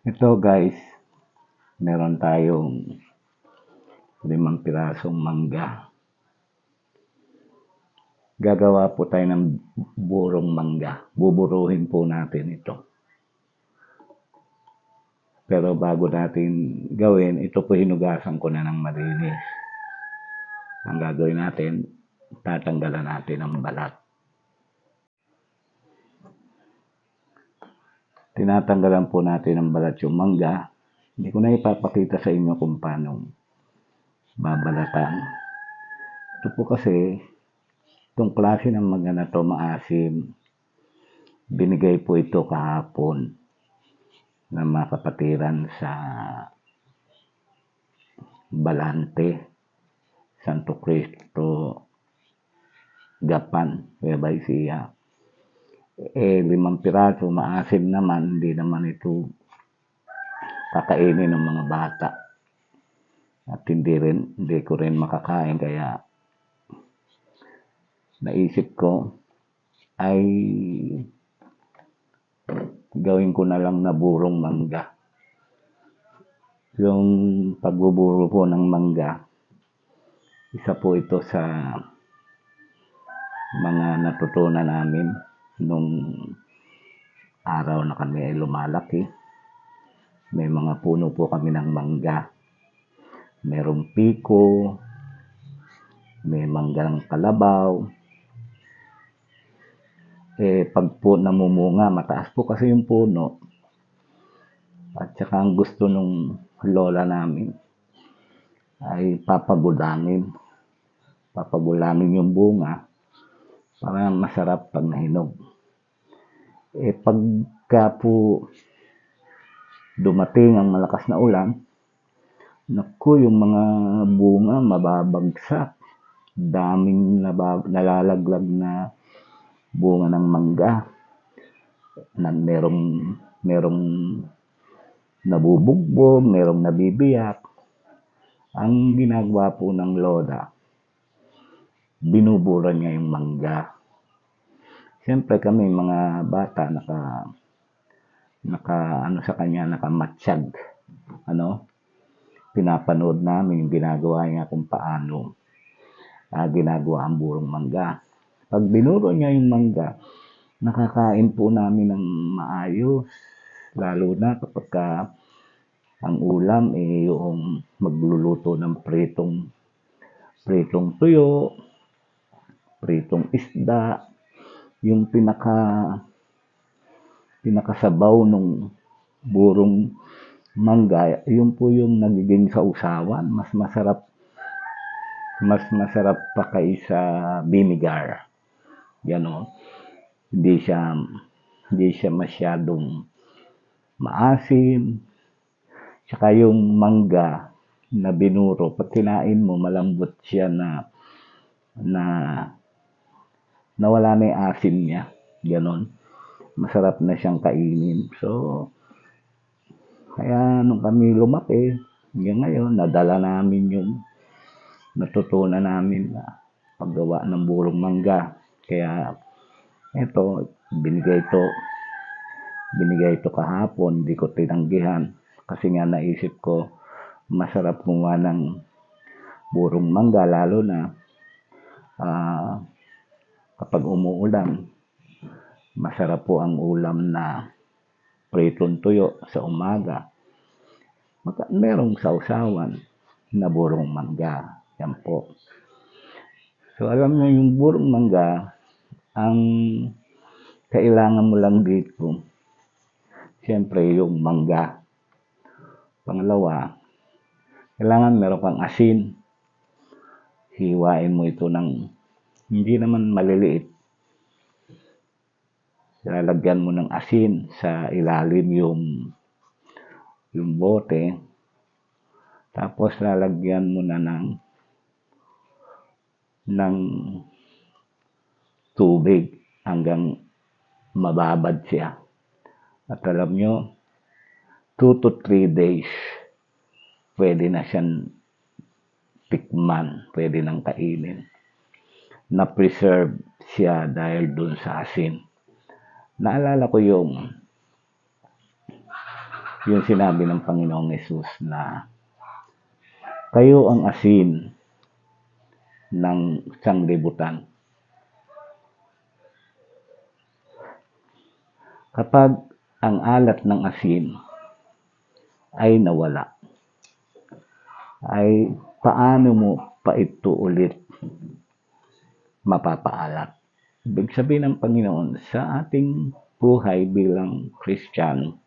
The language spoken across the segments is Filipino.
Ito guys, meron tayong limang pirasong mangga. Gagawa po tayo ng burong mangga. Buburuhin po natin ito. Pero bago natin gawin, ito po hinugasan ko na ng malinis. Ang gagawin natin, tatanggalan natin ang balat. Tinatanggalan po natin ang balat yung mangga. Hindi ko na ipapakita sa inyo kung paano babalatan. Ito po kasi, itong klase ng mangga na to maasim. Binigay po ito kahapon ng mga kapatiran sa Balante, Santo Cristo, Gapan, Nueva Ecija. Eh, limang piraso, maasim naman, hindi naman ito kakainin ng mga bata. At hindi rin, hindi ko rin makakain, kaya naisip ko ay gawin ko na lang na burong mangga. Yung pagbuburo po ng mangga, isa po ito sa mga natutunan namin nung araw na kami ay lumalaki. May mga puno po kami ng mangga. Merong piko, may manggang kalabaw. Eh, pag po namumunga, mataas po kasi yung puno. At saka ang gusto nung lola namin ay papagulangin. Papagulangin yung bunga para masarap pag nahinog. Eh, pagka po dumating ang malakas na ulan, naku, yung mga bunga mababagsak. Daming nabab- nalalaglag na bunga ng mangga. Na merong, merong nabubugbog, merong nabibiyak. Ang ginagawa po ng lola, binubura niya yung mangga. Siyempre kami mga bata naka naka ano sa kanya nakamatsyag. Ano? Pinapanood namin yung ginagawa niya kung paano ah, ginagawa ang burong mangga. Pag binuro niya yung mangga, nakakain po namin ng maayos. Lalo na kapag ka ang ulam eh yung magluluto ng pritong pritong tuyo, pritong isda, yung pinaka pinakasabaw nung burong mangga, yun po yung nagiging sausawan. Mas masarap mas masarap pa kaysa vinegar. Ganon. Hindi siya hindi siya masyadong maasim. Tsaka yung mangga na binuro, pag kinain mo, malambot siya na na nawala na yung asim niya. Ganon. Masarap na siyang kainin. So, kaya nung kami lumaki, hanggang ngayon, nadala namin yung natutunan namin na paggawa ng burong mangga. Kaya, ito, binigay ito, binigay ito kahapon, hindi ko tinanggihan. Kasi nga naisip ko, masarap gumawa ng burong mangga, lalo na ah, kapag umuulan, masarap po ang ulam na pritong tuyo sa umaga. Maka, merong sausawan na burong mangga. Yan po. So, alam niyo yung burong mangga, ang kailangan mo lang dito, siyempre yung mangga. Pangalawa, kailangan meron kang asin. Hiwain mo ito ng hindi naman maliliit. Lalagyan mo ng asin sa ilalim yung yung bote. Tapos lalagyan mo na ng ng tubig hanggang mababad siya. At alam nyo, 2 to 3 days, pwede na siyang tikman, pwede nang kainin. Na-preserve siya dahil dun sa asin. Naalala ko yung yung sinabi ng Panginoong Yesus na kayo ang asin ng sanglibutan. Kapag ang alat ng asin ay nawala, ay paano mo pa ito ulit mapapaalat? Ibig sabihin ng Panginoon sa ating buhay bilang Kristiyano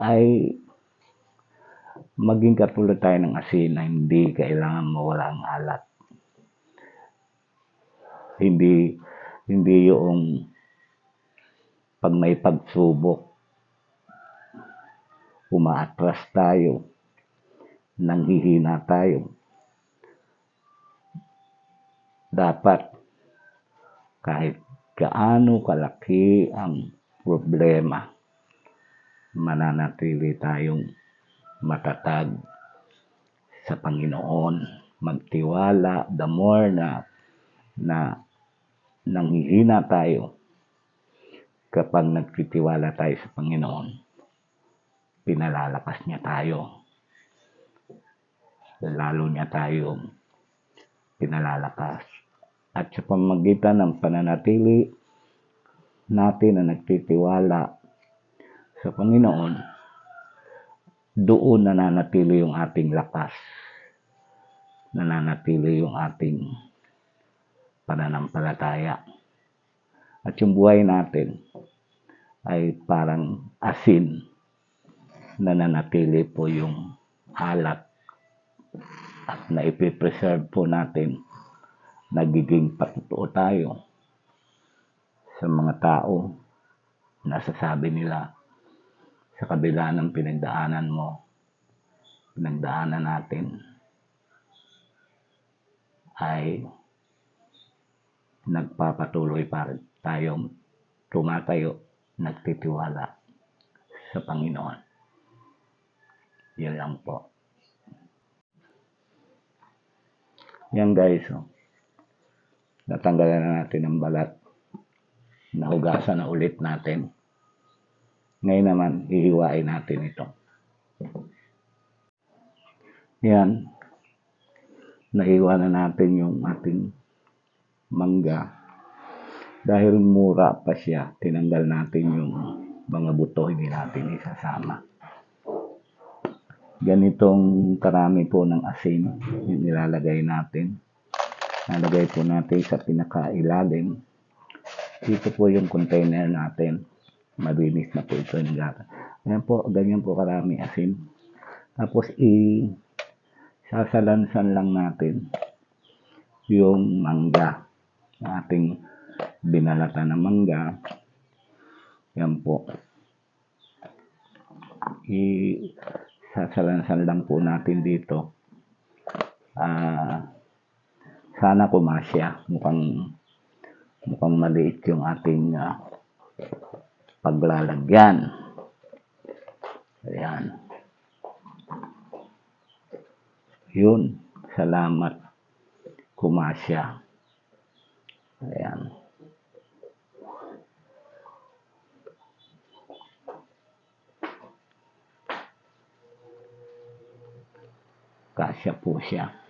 ay maging katulad tayo ng asin na hindi kailangan mawala ang alat. Hindi hindi yung pag may pagsubok umaatras tayo nanghihina tayo dapat kahit gaano kalaki ang problema mananatili tayong matatag sa Panginoon. Magtiwala the more na na nanghihina tayo kapag nagtitiwala tayo sa Panginoon pinalalakas niya tayo. Lalo niya tayo pinalalakas at sa pamagitan ng pananatili natin na nagtitiwala sa Panginoon, doon nananatili yung ating lakas. Nananatili yung ating pananampalataya. At yung buhay natin ay parang asin nananatili po yung alat at naipipreserve po natin nagiging patutuo tayo sa mga tao nasasabi nila sa kabila ng pinagdaanan mo pinagdaanan natin ay nagpapatuloy pa rin tayong tumatayo nagtitiwala sa Panginoon. Yan lang po. Yan guys oh natanggalan na natin ang balat. Nahugasan na ulit natin. Ngayon naman, hihiwain natin ito. Yan. Nahiwa na natin yung ating mangga. Dahil mura pa siya, tinanggal natin yung mga buto, hindi natin isasama. Ganitong karami po ng asin yung nilalagay natin nalagay po natin sa pinakailalim. Dito po yung container natin. Malinis na po ito. Ayan po, ganyan po karami asin. Tapos i sasalansan lang natin yung mangga. Ating binalata ng mangga. Yan po. I sasalansan lang po natin dito. Ah, sana kumasya. Mukhang, mukhang maliit yung ating uh, paglalagyan. Ayan. Yun. Salamat. Kumasya. Ayan. Kasya po siya.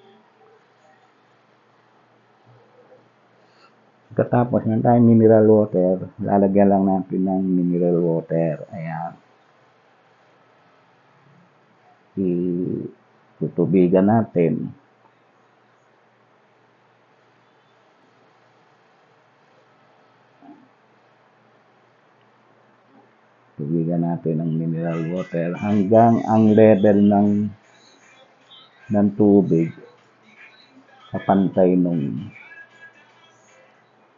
Katapos ng tayo mineral water, lalagyan lang natin ng mineral water. Ayan. Itutubigan natin. Tubigan natin ng mineral water hanggang ang level ng ng tubig kapantay nung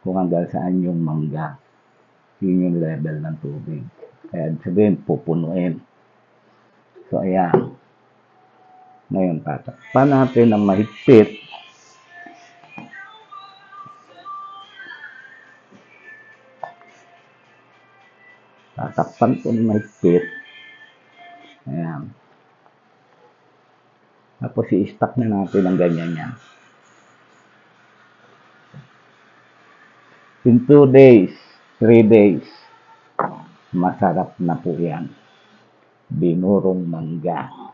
kung hanggang saan yung mangga. Yun yung level ng tubig. Kaya sabihin, pupunuin. So, ayan. Ngayon, tatakpan natin ng mahigpit. Tatakpan po ng mahigpit. Ayan. Tapos, i-stack na natin ang ganyan yan. In 2 days, 3 days, masarap na po yan. binurong mangga.